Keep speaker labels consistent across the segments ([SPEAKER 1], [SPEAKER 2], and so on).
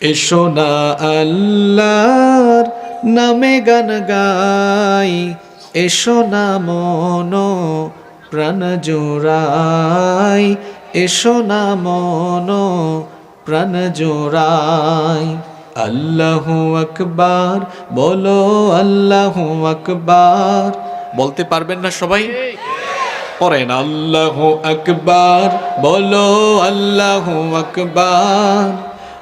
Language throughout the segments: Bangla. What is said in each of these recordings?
[SPEAKER 1] এসো না আল্লাহর নামে গান গাই, এসো না মন প্রাণ জোড়াই, এসো না মন প্রাণ জোড়াই। আল্লাহু আকবার, বলো আল্লাহ আকবার। বলতে পারবেন না সবাই? পড়েন, আল্লাহু আকবার, বলো আল্লাহ আকবার।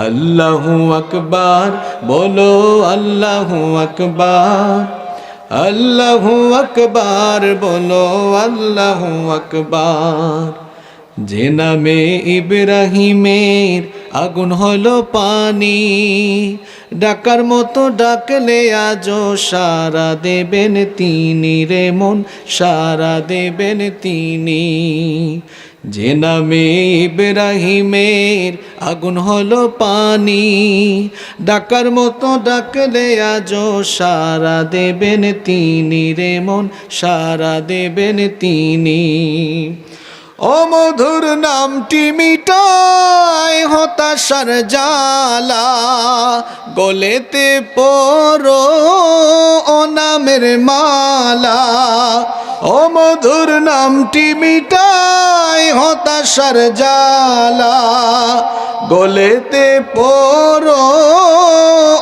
[SPEAKER 1] আল্লাহু আকবার বলো আল্লাহু আকবার আল্লাহু আকবার বলো আল্লাহু আকবার যে নামে ইব্রাহিমের আগুন হলো পানি। ডাকার মতো ডাকলে আজও সারা দেবেন তিনি রে মন, সারা দেবেন তিনি। যে নামে ইব্রাহিমের আগুন হলো পানি, ডাকার মতো ডাকলে আজও সারা দেবেন তিনি রে মন, সারা দেবেন তিনি। ও মধুর নামটি মিটায় হতাশার জালা গলেতে পড়ো ও নামের মালা। ও মধুর নামটি মিটায় হতাশার জালা গলেতে পড়ো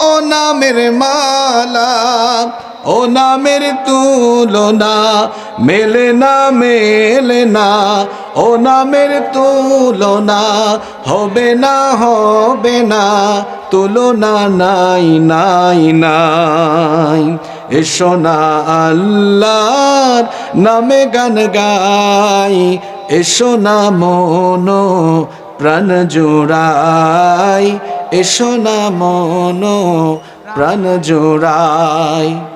[SPEAKER 1] ও নামের মালা। ও নামের তুলনা মেলে না মেলে না, ও নামের তুলনা, হবে না হবে না, তুলনা নাই নাই নাই। এসো না আল্লাহর নামে গান গাই, এসো না মনো প্রাণ জোড়াই, এসো না মনো প্রাণ জোড়াই।